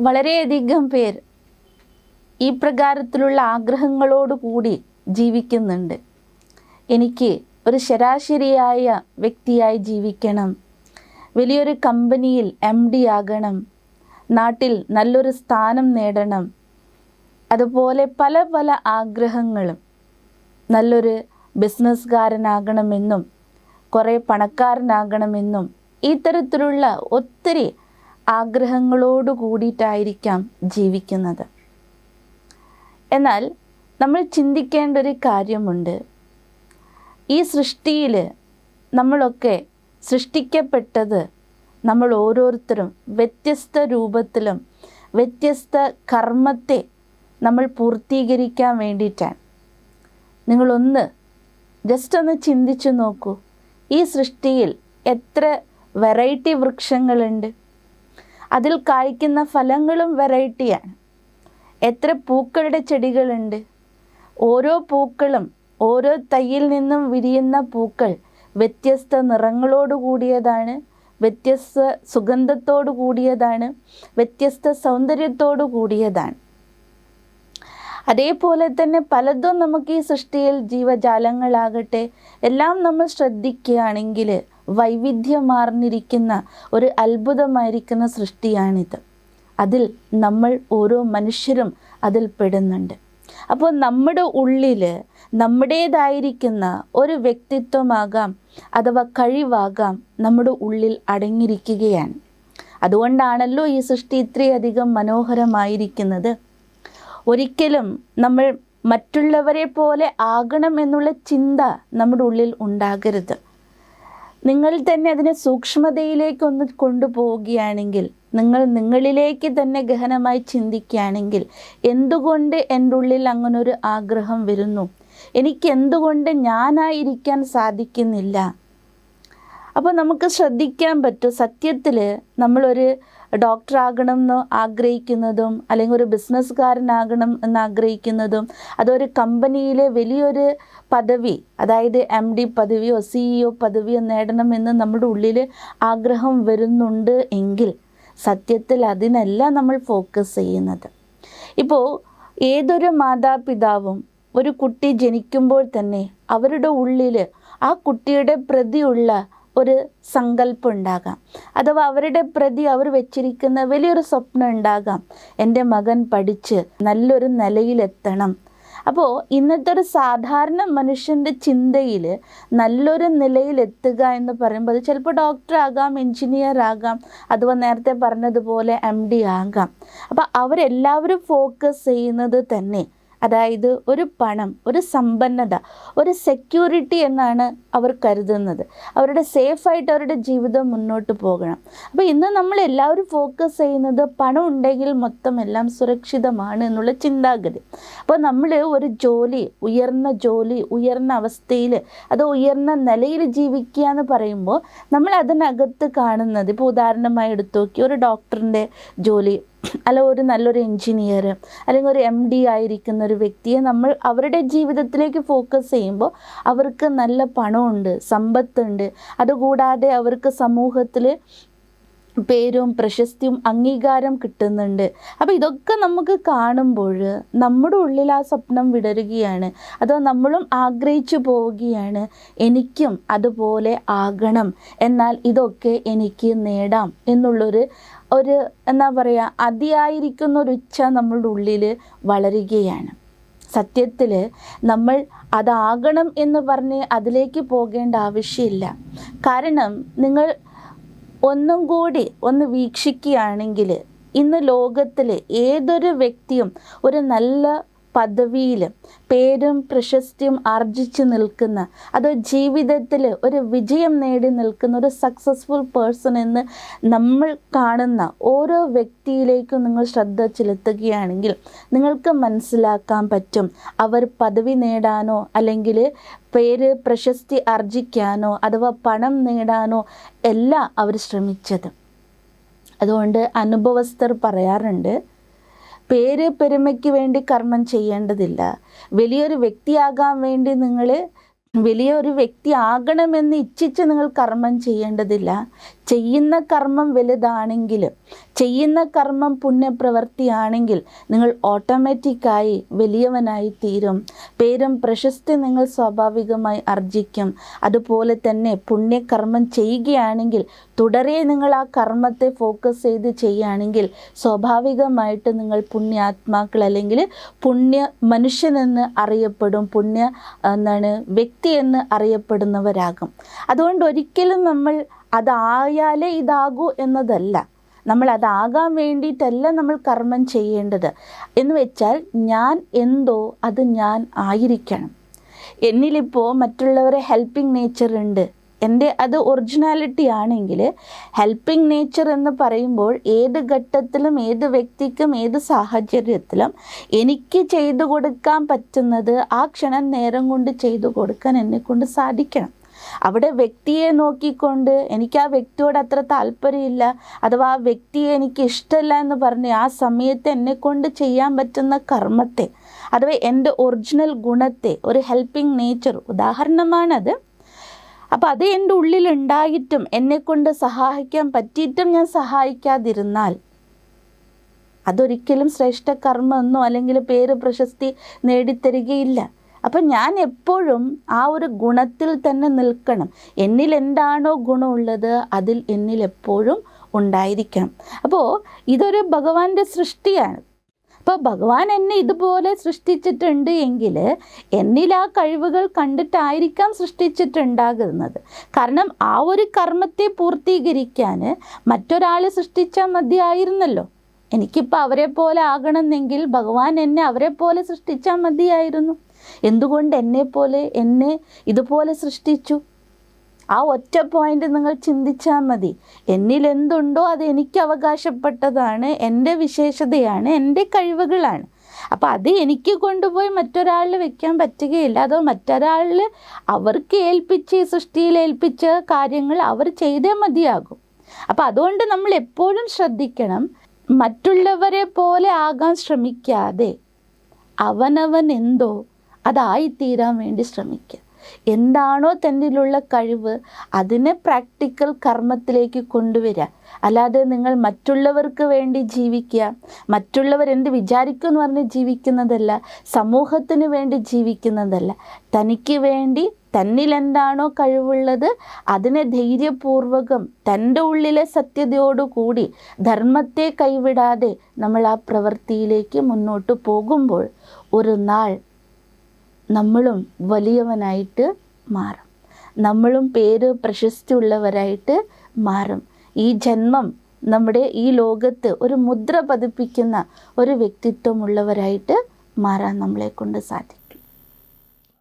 വളരെയധികം പേർ ഈ പ്രകാരത്തിലുള്ള ആഗ്രഹങ്ങളോട് കൂടി ജീവിക്കുന്നുണ്ട്. എനിക്ക് ഒരു ശരാശരിയായ വ്യക്തിയായി ജീവിക്കണം. വലിയൊരു കമ്പനിയിൽ എം ഡി ആകണം. നാട്ടിൽ നല്ലൊരു സ്ഥാനം നേടണം. അതുപോലെ പല പല ആഗ്രഹങ്ങളും നല്ലൊരു ബിസിനസ്സുകാരനാകണമെന്നും കുറേ പണക്കാരനാകണമെന്നും ഇത്തരത്തിലുള്ള ഒത്തിരി ആഗ്രഹങ്ങളോട് കൂടിയിട്ടായിരിക്കാം ജീവിക്കുന്നത്. എന്നാൽ നമ്മൾ ചിന്തിക്കേണ്ട ഒരു കാര്യമുണ്ട്. ഈ സൃഷ്ടിയിൽ നമ്മളൊക്കെ സൃഷ്ടിക്കപ്പെട്ടത് നമ്മൾ ഓരോരുത്തരും വ്യത്യസ്ത രൂപത്തിലും വ്യത്യസ്ത കർമ്മത്തെ നമ്മൾ പൂർത്തീകരിക്കാൻ വേണ്ടിയിട്ടാണ്. നിങ്ങളൊന്ന് ജസ്റ്റ് ഒന്ന് ചിന്തിച്ചു നോക്കൂ. ഈ സൃഷ്ടിയിൽ എത്ര വെറൈറ്റി വൃക്ഷങ്ങളുണ്ട്? അതിൽ കായ്ക്കുന്ന ഫലങ്ങളും വെറൈറ്റിയാണ്. എത്ര പൂക്കളുടെ ചെടികളുണ്ട്. ഓരോ പൂക്കളും ഓരോ തൈയിൽ നിന്നും വിരിയുന്ന പൂക്കൾ വ്യത്യസ്ത നിറങ്ങളോട് കൂടിയതാണ് വ്യത്യസ്ത സുഗന്ധത്തോടു കൂടിയതാണ് വ്യത്യസ്ത സൗന്ദര്യത്തോടു കൂടിയതാണ്. അതേപോലെ തന്നെ പലതും നമുക്ക് ഈ സൃഷ്ടിയിൽ ജീവജാലങ്ങളാകട്ടെ എല്ലാം നമ്മൾ ശ്രദ്ധിക്കുകയാണെങ്കിൽ വൈവിധ്യമാർന്നിരിക്കുന്ന ഒരു അത്ഭുതമായിരിക്കുന്ന സൃഷ്ടിയാണിത്. അതിൽ നമ്മൾ ഓരോ മനുഷ്യരും അതിൽ പെടുന്നുണ്ട്. അപ്പോൾ നമ്മുടെ ഉള്ളിൽ നമ്മുടേതായിരിക്കുന്ന ഒരു വ്യക്തിത്വമാകാം അഥവാ കഴിവാകാം നമ്മുടെ ഉള്ളിൽ അടങ്ങിയിരിക്കുകയാണ്. അതുകൊണ്ടാണല്ലോ ഈ സൃഷ്ടി ഇത്രയധികം മനോഹരമായിരിക്കുന്നത്. ഒരിക്കലും നമ്മൾ മറ്റുള്ളവരെ പോലെ ആകണം എന്നുള്ള ചിന്ത നമ്മുടെ ഉള്ളിൽ ഉണ്ടാകരുത്. നിങ്ങൾ തന്നെ അതിനെ സൂക്ഷ്മതയിലേക്കൊന്ന് കൊണ്ടുപോവുകയാണെങ്കിൽ നിങ്ങൾ നിങ്ങളിലേക്ക് തന്നെ ഗഹനമായി ചിന്തിക്കുകയാണെങ്കിൽ എന്തുകൊണ്ട് എന്റെ ഉള്ളിൽ അങ്ങനൊരു ആഗ്രഹം വരുന്നു? എനിക്ക് എന്തുകൊണ്ട് ഞാനായിരിക്കാൻ സാധിക്കുന്നില്ല? അപ്പോൾ നമുക്ക് ശ്രദ്ധിക്കാൻ പറ്റും സത്യത്തിൽ നമ്മളൊരു ഡോക്ടറാകണം എന്ന് ആഗ്രഹിക്കുന്നതും അല്ലെങ്കിൽ ഒരു ബിസിനസ്സുകാരനാകണം എന്ന് ആഗ്രഹിക്കുന്നതും അതൊരു കമ്പനിയിലെ വലിയൊരു പദവി അതായത് എം ഡി പദവിയോ സിഇഒ പദവിയോ നേടണമെന്ന് നമ്മുടെ ഉള്ളിൽ ആഗ്രഹം വരുന്നുണ്ട് എങ്കിൽ സത്യത്തിൽ അതിനല്ല നമ്മൾ ഫോക്കസ് ചെയ്യുന്നത്. ഇപ്പോൾ ഏതൊരു മാതാപിതാവും ഒരു കുട്ടി ജനിക്കുമ്പോൾ തന്നെ അവരുടെ ഉള്ളിൽ ആ കുട്ടിയുടെ പ്രതിയുള്ള ഒരു സങ്കല്പം ഉണ്ടാകാം. അഥവാ അവരുടെ പ്രതി അവർ വെച്ചിരിക്കുന്ന വലിയൊരു സ്വപ്നം ഉണ്ടാകാം. എന്റെ മകൻ പഠിച്ച് നല്ലൊരു നിലയിലെത്തണം. അപ്പോൾ ഇന്നത്തെ ഒരു സാധാരണ മനുഷ്യന്റെ ചിന്തയിൽ നല്ലൊരു നിലയിലെത്തുക എന്ന് പറയുമ്പോൾ അത് ചിലപ്പോൾ ഡോക്ടർ ആകാം എഞ്ചിനീയർ ആകാം അഥവാ നേരത്തെ പറഞ്ഞതുപോലെ എം ഡി ആകാം. അപ്പോൾ അവരെല്ലാവരും ഫോക്കസ് ചെയ്യുന്നത് തന്നെ അതായത് ഒരു പണം ഒരു സമ്പന്നത ഒരു സെക്യൂരിറ്റി എന്നാണ് അവർ കരുതുന്നത്. അവരുടെ സേഫായിട്ട് അവരുടെ ജീവിതം മുന്നോട്ട് പോകണം. അപ്പോൾ ഇന്ന് നമ്മൾ എല്ലാവരും ഫോക്കസ് ചെയ്യുന്നത് പണം ഉണ്ടെങ്കിൽ മൊത്തം എല്ലാം സുരക്ഷിതമാണ് എന്നുള്ള ചിന്താഗതി. അപ്പോൾ നമ്മൾ ഒരു ജോലി ഉയർന്ന ജോലി ഉയർന്ന അവസ്ഥയിൽ അത് ഉയർന്ന നിലയിൽ ജീവിക്കുക എന്ന് പറയുമ്പോൾ നമ്മൾ അതിനകത്ത് കാണുന്നത് ഇപ്പോൾ ഉദാഹരണമായി എടുത്തു നോക്കി ഒരു ഡോക്ടറിന്റെ ജോലി അല്ല ഒരു നല്ലൊരു എൻജിനീയർ അല്ലെങ്കിൽ ഒരു എം ഡി ആയിരിക്കുന്ന ഒരു വ്യക്തിയെ നമ്മൾ അവരുടെ ജീവിതത്തിലേക്ക് ഫോക്കസ് ചെയ്യുമ്പോൾ അവർക്ക് നല്ല പണമുണ്ട് സമ്പത്തുണ്ട്. അതുകൂടാതെ അവർക്ക് സമൂഹത്തിൽ പേരും പ്രശസ്തിയും അംഗീകാരം കിട്ടുന്നുണ്ട്. അപ്പോൾ ഇതൊക്കെ നമുക്ക് കാണുമ്പോൾ നമ്മുടെ ഉള്ളിൽ ആ സ്വപ്നം വിടരുകയാണ്. അതോ നമ്മളും ആഗ്രഹിച്ചു പോവുകയാണ്. എനിക്കും അതുപോലെ ആകണം. എന്നാൽ ഇതൊക്കെ എനിക്ക് നേടാം എന്നുള്ളൊരു ഒരു എന്താ പറയുക അതിയായിരിക്കുന്ന ഒരു ഉച്ച നമ്മളുടെ ഉള്ളിൽ വളരുകയാണ്. സത്യത്തിൽ നമ്മൾ അതാകണം എന്ന് പറഞ്ഞ് അതിലേക്ക് പോകേണ്ട ആവശ്യമില്ല. കാരണം നിങ്ങൾ ഒന്നും കൂടി ഒന്ന് വീക്ഷിക്കുകയാണെങ്കിൽ ഇന്ന് ലോകത്തിൽ ഏതൊരു വ്യക്തിയും ഒരു നല്ല പദവിയിൽ പേരും പ്രശസ്തിയും ആർജിച്ചു നിൽക്കുന്ന അത് ജീവിതത്തിൽ ഒരു വിജയം നേടി നിൽക്കുന്ന ഒരു സക്സസ്ഫുൾ പേഴ്സൺ എന്ന് നമ്മൾ കാണുന്ന ഓരോ വ്യക്തിയിലേക്കും നിങ്ങൾ ശ്രദ്ധ ചെലുത്തുകയാണെങ്കിൽ നിങ്ങൾക്ക് മനസ്സിലാക്കാൻ പറ്റും അവർ പദവി നേടാനോ അല്ലെങ്കിൽ പേര് പ്രശസ്തി ആർജിക്കാനോ അഥവാ പണം നേടാനോ എല്ലാം അവർ ശ്രമിച്ചത്. അതുകൊണ്ട് അനുഭവസ്ഥർ പറയാറുണ്ട് പേര് പെരുമയ്ക്ക് വേണ്ടി കർമ്മം ചെയ്യേണ്ടതില്ല. വലിയൊരു വ്യക്തിയാകാൻ വേണ്ടി നിങ്ങൾ വലിയൊരു വ്യക്തി ആകണമെന്ന് ഇച്ഛിച്ച് നിങ്ങൾ കർമ്മം ചെയ്യേണ്ടതില്ല. ചെയ്യുന്ന കർമ്മം വലുതാണെങ്കിൽ ചെയ്യുന്ന കർമ്മം പുണ്യപ്രവൃത്തിയാണെങ്കിൽ നിങ്ങൾ ഓട്ടോമാറ്റിക്കായി വലിയവനായി തീരും പേരും പ്രശസ്തി നിങ്ങൾ സ്വാഭാവികമായി ആർജിക്കും അതുപോലെ തന്നെ പുണ്യകർമ്മം ചെയ്യുകയാണെങ്കിൽ തുടരെ നിങ്ങൾ ആ കർമ്മത്തെ ഫോക്കസ് ചെയ്ത് ചെയ്യുകയാണെങ്കിൽ സ്വാഭാവികമായിട്ട് നിങ്ങൾ പുണ്യാത്മാക്കൾ അല്ലെങ്കിൽ പുണ്യ മനുഷ്യനെന്ന് അറിയപ്പെടും പുണ്യ എന്താണ് വ്യക്തി എന്ന് അറിയപ്പെടുന്നവരാകും. അതുകൊണ്ട് ഒരിക്കലും നമ്മൾ അതായാലേ ഇതാകൂ എന്നതല്ല. നമ്മൾ അതാകാൻ വേണ്ടിയിട്ടല്ല നമ്മൾ കർമ്മം ചെയ്യേണ്ടത്. എന്ന് വെച്ചാൽ ഞാൻ എന്തോ അത് ഞാൻ ആയിരിക്കണം. എന്നിലിപ്പോൾ മറ്റുള്ളവരെ ഹെൽപ്പിംഗ് നേച്ചർ ഉണ്ട്. എന്റെ അത് ഒറിജിനാലിറ്റി ആണെങ്കിൽ ഹെൽപ്പിംഗ് നേച്ചർ എന്ന് പറയുമ്പോൾ ഏത് ഘട്ടത്തിലും ഏത് വ്യക്തിക്കും ഏത് സാഹചര്യത്തിലും എനിക്ക് ചെയ്തു കൊടുക്കാൻ പറ്റുന്നത് ആ ക്ഷണം നേരം കൊണ്ട് ചെയ്തു കൊടുക്കാൻ എന്നെക്കൊണ്ട് സാധിക്കണം. അവിടെ വ്യക്തിയെ നോക്കിക്കൊണ്ട് എനിക്ക് ആ വ്യക്തിയോട് അത്ര താല്പര്യമില്ല. അഥവാ ആ വ്യക്തിയെ എനിക്ക് ഇഷ്ടമല്ല എന്ന് പറഞ്ഞ് ആ സമയത്ത് എന്നെക്കൊണ്ട് ചെയ്യാൻ പറ്റുന്ന കർമ്മത്തെ അഥവാ എന്റെ ഒറിജിനൽ ഗുണത്തെ ഒരു ഹെൽപ്പിംഗ് നേച്ചർ ഉദാഹരണമാണത്. അപ്പോൾ അത് എന്റെ ഉള്ളിൽ ഉള്ളിലുണ്ടായിട്ടും എന്നെക്കൊണ്ട് സഹായിക്കാൻ പറ്റിയിട്ടും ഞാൻ സഹായിക്കാതിരുന്നാൽ അതൊരിക്കലും ശ്രേഷ്ഠ കർമ്മമെന്നോ അല്ലെങ്കിൽ പേര് പ്രശസ്തി നേടിത്തരികയില്ല. അപ്പം ഞാൻ എപ്പോഴും ആ ഒരു ഗുണത്തിൽ തന്നെ നിൽക്കണം. എന്നിൽ എന്താണോ ഗുണമുള്ളത് അതിൽ എന്നിൽ എപ്പോഴും ഉണ്ടായിരിക്കണം. അപ്പോൾ ഇതൊരു ഭഗവാന്റെ സൃഷ്ടിയാണ്. അപ്പോൾ ഭഗവാൻ എന്നെ ഇതുപോലെ സൃഷ്ടിച്ചിട്ടുണ്ട് എങ്കിൽ എന്നിൽ ആ കഴിവുകൾ കണ്ടിട്ടായിരിക്കാം സൃഷ്ടിച്ചിട്ടുണ്ടാകുന്നത്. കാരണം ആ ഒരു കർമ്മത്തെ പൂർത്തീകരിക്കാൻ മറ്റൊരാൾ സൃഷ്ടിച്ചാൽ മതിയായിരുന്നല്ലോ. എനിക്കിപ്പോൾ അവരെ പോലെ ആകണമെന്നെങ്കിൽ ഭഗവാൻ എന്നെ അവരെ പോലെ സൃഷ്ടിച്ചാൽ മതിയായിരുന്നു. എന്തുകൊണ്ട് എന്നെ പോലെ എന്നെ ഇതുപോലെ സൃഷ്ടിച്ചു? ആ ഒറ്റ പോയിന്റ് നിങ്ങൾ ചിന്തിച്ചാൽ മതി. എന്നിൽ എന്തുണ്ടോ അത് എനിക്ക് അവകാശപ്പെട്ടതാണ് എന്റെ വിശേഷതയാണ് എന്റെ കഴിവുകളാണ്. അപ്പോൾ അത് എനിക്ക് കൊണ്ടുപോയി മറ്റൊരാളിൽ വെക്കാൻ പറ്റുകയില്ല. അതോ മറ്റൊരാളിൽ അവർക്ക് ഏൽപ്പിച്ച് ഈ സൃഷ്ടിയിൽ ഏൽപ്പിച്ച കാര്യങ്ങൾ അവർ ചെയ്തേ മതിയാകും. അപ്പോൾ അതുകൊണ്ട് നമ്മൾ എപ്പോഴും ശ്രദ്ധിക്കണം മറ്റുള്ളവരെ പോലെ ആകാൻ ശ്രമിക്കാതെ അവനവൻ എന്തോ അതായിത്തീരാൻ വേണ്ടി ശ്രമിക്കുക എന്താണോ തന്നിലുള്ള കഴിവ് അതിനെ പ്രാക്ടിക്കൽ കർമ്മത്തിലേക്ക് കൊണ്ടുവരിക. അല്ലാതെ നിങ്ങൾ മറ്റുള്ളവർക്ക് വേണ്ടി ജീവിക്കുക മറ്റുള്ളവർ എന്ത് വിചാരിക്കും എന്ന് പറഞ്ഞ് ജീവിക്കുന്നതല്ല സമൂഹത്തിന് വേണ്ടി ജീവിക്കുന്നതല്ല. തനിക്ക് വേണ്ടി തന്നിൽ എന്താണോ കഴിവുള്ളത് അതിനെ ധൈര്യപൂർവകം തന്റെ ഉള്ളിലെ സത്യതയോടുകൂടി ധർമ്മത്തെ കൈവിടാതെ നമ്മൾ ആ പ്രവൃത്തിയിലേക്ക് മുന്നോട്ട് പോകുമ്പോൾ ഒരു നാൾ നമ്മളും വലിയവനായിട്ട് മാറും. നമ്മളും പേര് പ്രശസ്തി ഉള്ളവരായിട്ട് മാറും. ഈ ജന്മം നമ്മുടെ ഈ ലോകത്ത് ഒരു മുദ്ര പതിപ്പിക്കുന്ന ഒരു വ്യക്തിത്വമുള്ളവരായിട്ട് മാറാൻ നമ്മളെ കൊണ്ട് സാധിക്കും.